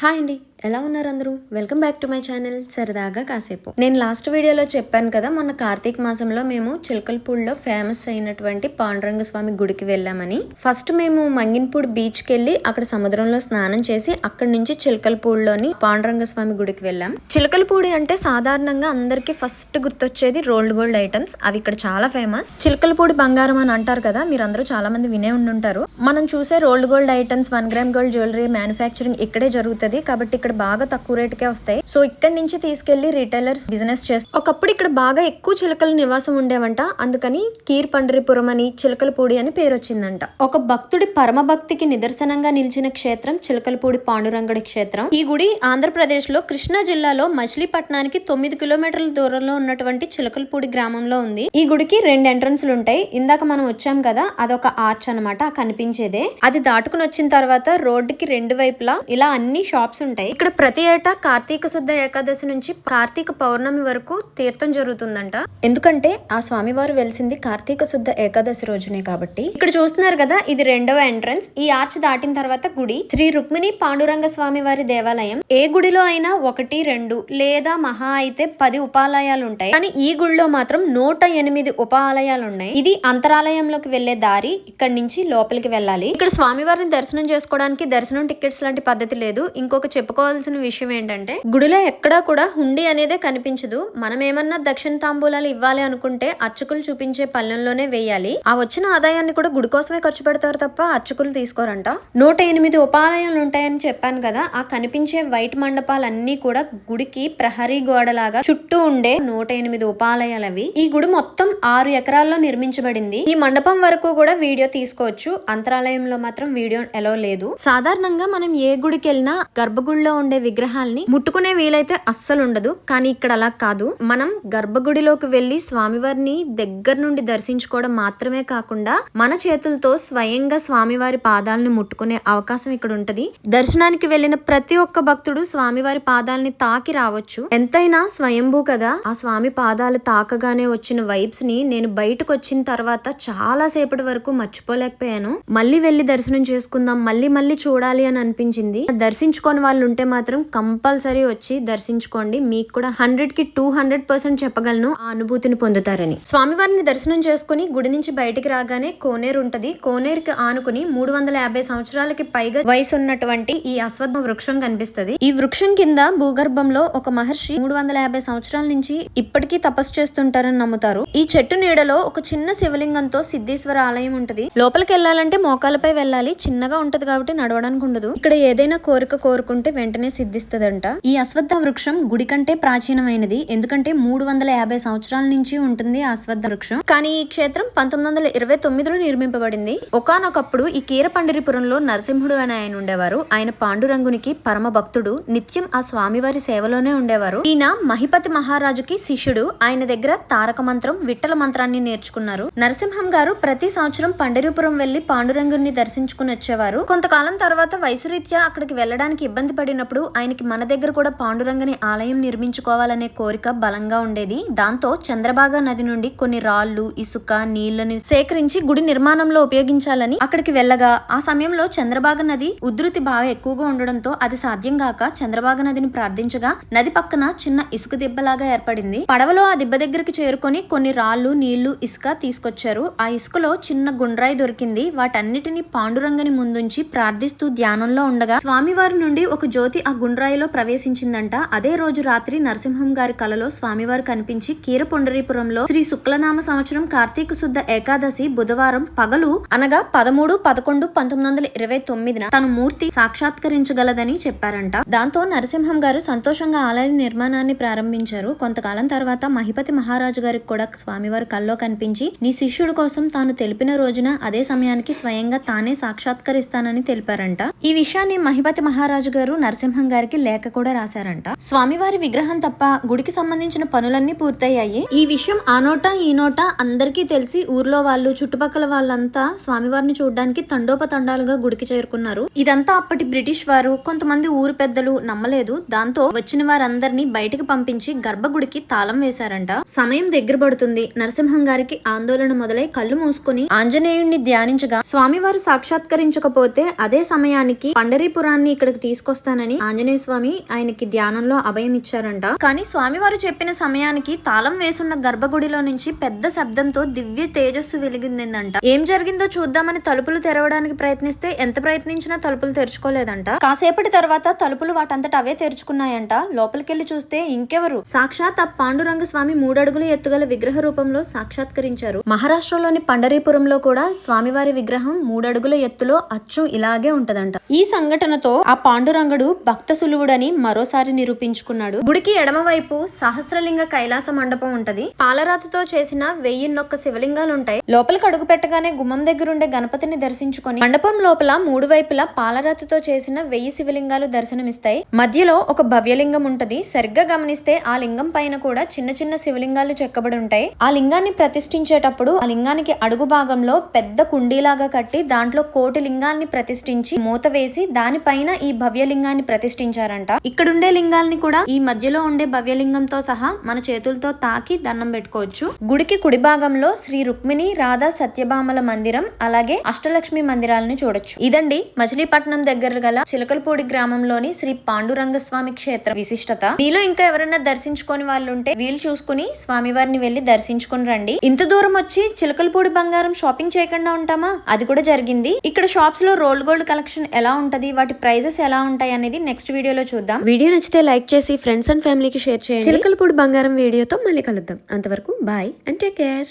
Hi అండి. ఎలా ఉన్నారు అందరూ? Welcome back to my channel సరదాగా కాసేపు. నేను లాస్ట్ వీడియోలో చెప్పాను కదా మొన్న కార్తీక మాసంలో మేము చిలకలపూడిలో ఫేమస్ అయినటువంటి పాండురంగ స్వామి గుడికి వెళ్ళామని. ఫస్ట్ మేము మంగిన్పూడి బీచ్కి వెళ్ళి అక్కడ సముద్రంలో స్నానం చేసి అక్కడి నుంచి చిలకలపూడిలోని పాండురంగ స్వామి గుడికి వెళ్ళాం. చిలకలపూడి అంటే సాధారణంగా అందరికీ ఫస్ట్ గుర్తొచ్చేది రోల్డ్ గోల్డ్ ఐటమ్స్ అవి ఇక్కడ చాలా ఫేమస్ చిలకలపూడి బంగారం అని అంటారు కదా మీరు అందరూ చాలా మంది వినే ఉండుంటారు. మనం చూసే rolled gold items one gram gold jewellery manufacturing ఇక్కడే జరుగుతుంది. కాబట్టి ఇక్కడ బాగా తక్కువ రేటుకే వస్తాయి. సో ఇక్కడ నుంచి తీసుకెళ్ళి రిటైలర్స్ బిజినెస్ చేస్తారు ఒకప్పుడు ఇక్కడ బాగా ఎక్కువ చిలకల నివాసం ఉండేవంట. అందుకని కీర్ పండరిపురం అని చిలకలపూడి అని పేరు వచ్చిందంట. ఒక భక్తుడి పరమ భక్తికి నిదర్శనంగా నిలిచిన క్షేత్రం చిలకలపూడి పాండురంగడి క్షేత్రం. ఈ గుడి ఆంధ్రప్రదేశ్లో కృష్ణా జిల్లాలో మచిలీపట్నానికి తొమ్మిది కిలోమీటర్ల దూరంలో ఉన్నటువంటి చిలకలపూడి గ్రామంలో ఉంది. ఈ గుడికి రెండు ఎంట్రన్స్లు ఉంటాయి. ఇందాక మనం వచ్చాం కదా అదొక ఆర్చ్ అనమాట కనిపించేదే. అది దాటుకుని వచ్చిన తర్వాత రోడ్డుకి రెండు వైపులా ఇలా అన్ని షాప్స్ ఉంటాయి. ఇక్కడ ప్రతి ఏటా కార్తీక శుద్ధ ఏకాదశి నుంచి కార్తీక పౌర్ణమి వరకు తీర్థం జరుగుతుందంట. ఎందుకంటే ఆ స్వామివారు వెలిసింది కార్తీక శుద్ధ ఏకాదశి రోజునే కాబట్టి. ఇక్కడ చూస్తున్నారు కదా ఇది రెండవ ఎంట్రన్స్. ఈ ఆర్చ్ దాటిన తర్వాత గుడి శ్రీ రుక్మిణి పాండురంగ స్వామి వారి దేవాలయం. ఏ గుడిలో అయినా ఒకటి రెండు లేదా మహా అయితే పది ఉపాలయాలు ఉంటాయి. కానీ ఈ గుడిలో మాత్రం నూట ఎనిమిది ఉపాలయాలు ఉన్నాయి. ఇది అంతరాలయంలోకి వెళ్ళే దారి ఇక్కడ నుంచి లోపలికి వెళ్ళాలి. ఇక్కడ స్వామివారిని దర్శనం చేసుకోవడానికి దర్శనం టికెట్స్ లాంటి పద్ధతి లేదు. ఇంకొక చెప్పుకో చెప్పుకోవాల్సిన విషయం ఏంటంటే గుడిలో ఎక్కడా కూడా హుండీ అనేదే కనిపించదు. మనం ఏమన్నా దక్షిణ తాంబూలాలు ఇవ్వాలి అనుకుంటే అర్చకులు చూపించే పల్లెంలోనే వేయాలి. ఆ వచ్చిన ఆదాయాన్ని కూడా గుడి కోసమే ఖర్చు పెడతారు తప్ప అర్చకులు తీసుకోరంట. నూట ఎనిమిది ఉపాలయాలు ఉంటాయని చెప్పాను కదా ఆ కనిపించే వైట్ మండపాలన్నీ కూడా గుడికి ప్రహరీ గోడలాగా చుట్టూ ఉండే నూట ఎనిమిది ఉపాలయాలు అవి ఈ గుడి మొత్తం ఆరు ఎకరాల్లో నిర్మించబడింది. ఈ మండపం వరకు కూడా వీడియో తీసుకోవచ్చు. అంతరాలయంలో మాత్రం వీడియో ఎలా లేదు. సాధారణంగా మనం ఏ గుడికి వెళ్ళినా గర్భగుడిలో ఉండే విగ్రహాల్ని ముట్టుకునే వీలైతే అస్సలు ఉండదు. కానీ ఇక్కడ అలా కాదు. మనం గర్భగుడిలోకి వెళ్ళి స్వామివారిని దగ్గర నుండి దర్శించుకోవడం మాత్రమే కాకుండా మన చేతులతో స్వయంగా స్వామివారి పాదాలను ముట్టుకునే అవకాశం ఇక్కడ ఉంటది. దర్శనానికి వెళ్ళిన ప్రతి ఒక్క భక్తుడు స్వామివారి పాదాలని తాకి రావచ్చు. ఎంతైనా స్వయంభూ కదా ఆ స్వామి పాదాలు తాకగానే వచ్చిన వైబ్స్ని నేను బయటకు వచ్చిన తర్వాత చాలా సేపటి వరకు మర్చిపోలేకపోయాను. మళ్ళీ వెళ్ళి దర్శనం చేసుకుందాం మళ్ళీ మళ్ళీ చూడాలి అని అనిపించింది. దర్శించుకొని వాళ్ళు ఉంటే మాత్రం కంపల్సరీ వచ్చి దర్శించుకోండి. మీకు కూడా హండ్రెడ్కి టూ హండ్రెడ్ పర్సెంట్ చెప్పగలను ఆ అనుభూతిని పొందుతారని. స్వామివారిని దర్శనం చేసుకుని గుడి నుంచి బయటికి రాగానే కోనేరు ఉంటది. కోనేరుకి ఆనుకుని మూడు వందల యాభై సంవత్సరాలకి పైగా వయసు ఉన్నటువంటి ఈ అశ్వత్థ వృక్షం కనిపిస్తది. ఈ వృక్షం కింద భూగర్భంలో ఒక మహర్షి మూడు వందల యాభై సంవత్సరాల నుంచి ఇప్పటికీ తపస్సు చేస్తుంటారని నమ్ముతారు. ఈ చెట్టు నీడలో ఒక చిన్న శివలింగంతో సిద్ధేశ్వర ఆలయం ఉంటది. లోపలికి వెళ్ళాలంటే మోకాలపై వెళ్ళాలి. చిన్నగా ఉంటది కాబట్టి నడవడానికి ఉండదు. ఇక్కడ ఏదైనా కోరిక కోరుకుంటే వెంటనే సిద్ధిస్తుందంట. ఈ అశ్వత్థ వృక్షం గుడి కంటే ప్రాచీనమైనది. ఎందుకంటే మూడు వందల యాభై సంవత్సరాల నుంచి ఉంటుంది ఆ అశ్వత్థ వృక్షం. కానీ ఈ క్షేత్రం పంతొమ్మిది వందల ఇరవై తొమ్మిదిలో నిర్మింపబడింది. ఒకానొకప్పుడు ఈ కీర పండరిపురంలో నరసింహుడు అని ఆయన ఉండేవారు. ఆయన పాండురంగునికి పరమ భక్తుడు నిత్యం ఆ స్వామివారి సేవలోనే ఉండేవారు. ఈయన మహిపతి మహారాజుకి శిష్యుడు. ఆయన దగ్గర తారక మంత్రం విట్టల మంత్రాన్ని నేర్చుకున్నారు. నరసింహం గారు ప్రతి సంవత్సరం పండరిపురం వెళ్ళి పాండురంగుని దర్శించుకుని వచ్చేవారు. కొంతకాలం తర్వాత వయసు రీత్యా అక్కడికి వెళ్ళడానికి ఇబ్బంది పడిన పడినప్పుడు ఆయనకి మన దగ్గర కూడా పాండురంగని ఆలయం నిర్మించుకోవాలనే కోరిక బలంగా ఉండేది. దాంతో చంద్రబాగా నది నుండి కొన్ని రాళ్ళు ఇసుక నీళ్ళను సేకరించి గుడి నిర్మాణంలో ఉపయోగించాలని అక్కడికి వెళ్ళగా ఆ సమయంలో చంద్రబాగ నది ఉధృతి బాగా ఎక్కువగా ఉండడంతో అది సాధ్యం కాక చంద్రబాగ నదిని ప్రార్థించగా నది పక్కన చిన్న ఇసుక దిబ్బలాగా ఏర్పడింది. పడవలో ఆ దిబ్బ దగ్గరికి చేరుకొని కొన్ని రాళ్ళు నీళ్ళు ఇసుక తీసుకొచ్చారు. ఆ ఇసుకలో చిన్న గుండ్రాయి దొరికింది. వాటన్నిటిని పాండురంగని ముందుంచి ప్రార్థిస్తూ ధ్యానంలో ఉండగా స్వామివారి నుండి ఒక జ్యోతి ఆ గుండ్రాయిలో ప్రవేశించిందంట. అదే రోజు రాత్రి నరసింహం గారి కలలో స్వామివారు కనిపించి కీరపుండరీపురంలో శ్రీ శుక్లనామ సంవత్సరం కార్తీక శుద్ధ ఏకాదశి బుధవారం పగలు అనగా పదమూడు పదకొండు పంతొమ్మిది వందల ఇరవై తొమ్మిదిన తన మూర్తి సాక్షాత్కరించగలదని చెప్పారంట. దాంతో నరసింహం గారు సంతోషంగా ఆలయ నిర్మాణాన్ని ప్రారంభించారు. కొంతకాలం తర్వాత మహిపతి మహారాజు గారికి కూడా స్వామివారి కల్లో కనిపించి నీ శిష్యుడు కోసం తాను తెలిపిన రోజున అదే సమయానికి స్వయంగా తానే సాక్షాత్కరిస్తానని తెలిపారంట. ఈ విషయాన్ని మహిపతి మహారాజు గారు నరసింహం నరసింహం గారికి లేఖ కూడా రాశారంట. స్వామివారి విగ్రహం తప్ప గుడికి సంబంధించిన పనులన్నీ పూర్తయ్యాయి. ఈ విషయం ఆ నోట ఈ నోట అందరికీ తెలిసి ఊర్లో వాళ్ళు చుట్టుపక్కల వాళ్ళంతా స్వామివారిని చూడడానికి తండోపతండాలుగా గుడికి చేరుకున్నారు. ఇదంతా అప్పటి బ్రిటిష్ వారు కొంతమంది ఊరు పెద్దలు నమ్మలేదు. దాంతో వచ్చిన వారందరినీ బయటకు పంపించి గర్భగుడికి తాళం వేశారంట. సమయం దగ్గర పడుతుంది. నరసింహం గారికి ఆందోళన మొదలై కళ్ళు మూసుకుని ఆంజనేయుణ్ణి ధ్యానించగా స్వామివారు సాక్షాత్కరించకపోతే అదే సమయానికి పండరీపురాన్ని ఇక్కడికి తీసుకొస్తానని చేస్తానని ఆంజనేయ స్వామి ఆయనకి ధ్యానంలో అభయం ఇచ్చారంట. కానీ స్వామివారు చెప్పిన సమయానికి తాళం వేసున్న గర్భగుడిలో నుంచి పెద్ద శబ్దంతో దివ్య తేజస్సు వెలిగిందంట ఏం జరిగిందో చూద్దామని తలుపులు తెరవడానికి ప్రయత్నిస్తే ఎంత ప్రయత్నించినా తలుపులు తెరుచుకోలేదంట. కాసేపటి తర్వాత తలుపులు వాటంతట అవే తెరుచుకున్నాయంట. లోపలికెళ్ళి చూస్తే ఇంకెవరు? సాక్షాత్ ఆ పాండురంగ స్వామి మూడడుగుల ఎత్తుగల విగ్రహ రూపంలో సాక్షాత్కరించారు. మహారాష్ట్రలోని పండరీపురంలో కూడా స్వామివారి విగ్రహం మూడడుగుల ఎత్తులో అచ్చు ఇలాగే ఉంటదంట. ఈ సంఘటనతో ఆ పాండురంగడు భక్త సులువుడని మరోసారి నిరూపించుకున్నాడు. గుడికి ఎడమవైపు సహస్రలింగ కైలాస మండపం ఉంటది. పాలరాతితో చేసిన వెయ్యిన్నొక్క శివలింగాలు ఉంటాయి లోపలికి అడుగు పెట్టగానే గుమ్మం దగ్గరుండే గణపతిని దర్శించుకొని మండపం లోపల మూడు వైపులా పాలరాతితో చేసిన వెయ్యి శివలింగాలు దర్శనమిస్తాయి. మధ్యలో ఒక భవ్యలింగం ఉంటది. సరిగ్గా గమనిస్తే ఆ లింగం పైన కూడా చిన్న చిన్న శివలింగాలు చెక్కబడి ఉంటాయి ఆ లింగాన్ని ప్రతిష్ఠించేటప్పుడు ఆ లింగానికి అడుగు భాగంలో పెద్ద కుండీలాగా కట్టి దాంట్లో కోటి లింగాల్ని ప్రతిష్ఠించి మూత వేసి దానిపైన ఈ భవ్యలింగాన్ని ప్రతిష్ఠించారంట. ఇక్కడుండే లింగాల్ని కూడా ఈ మధ్యలో ఉండే భవ్యలింగంతో సహా మన చేతులతో తాకి దండం పెట్టుకోవచ్చు. గుడికి కుడి భాగంలో శ్రీ రుక్మిణి రాధా సత్యభామల మందిరం అలాగే అష్టలక్ష్మి మందిరాలని చూడొచ్చు. ఇదండి మచిలీపట్నం దగ్గర గల చిలకలపూడి గ్రామంలోని శ్రీ పాండురంగ స్వామి క్షేత్ర విశిష్టత. మీలో ఇంకా ఎవరైనా దర్శించుకొని వాళ్ళు ఉంటే వీలు చూసుకుని స్వామివారిని వెళ్ళి దర్శించుకుని రండి. ఇంత దూరం వచ్చి చిలకలపూడి బంగారం షాపింగ్ చేయకుండా ఉంటామా? అది కూడా జరిగింది. ఇక్కడ షాప్స్లో రోల్ గోల్డ్ కలెక్షన్ ఎలా ఉంటది? వాటి ప్రైజెస్ ఎలా ఉంటాయి అనేది అనేది నెక్స్ట్ వీడియోలో చూద్దాం. వీడియో నచ్చితే లైక్ చేసి ఫ్రెండ్స్ అండ్ ఫ్యామిలీకి షేర్ చేయండి. చిలకలపూడి బంగారం వీడియోతో మళ్ళీ కలుద్దాం. అంతవరకు బాయ్ అండ్ టేక్ కేర్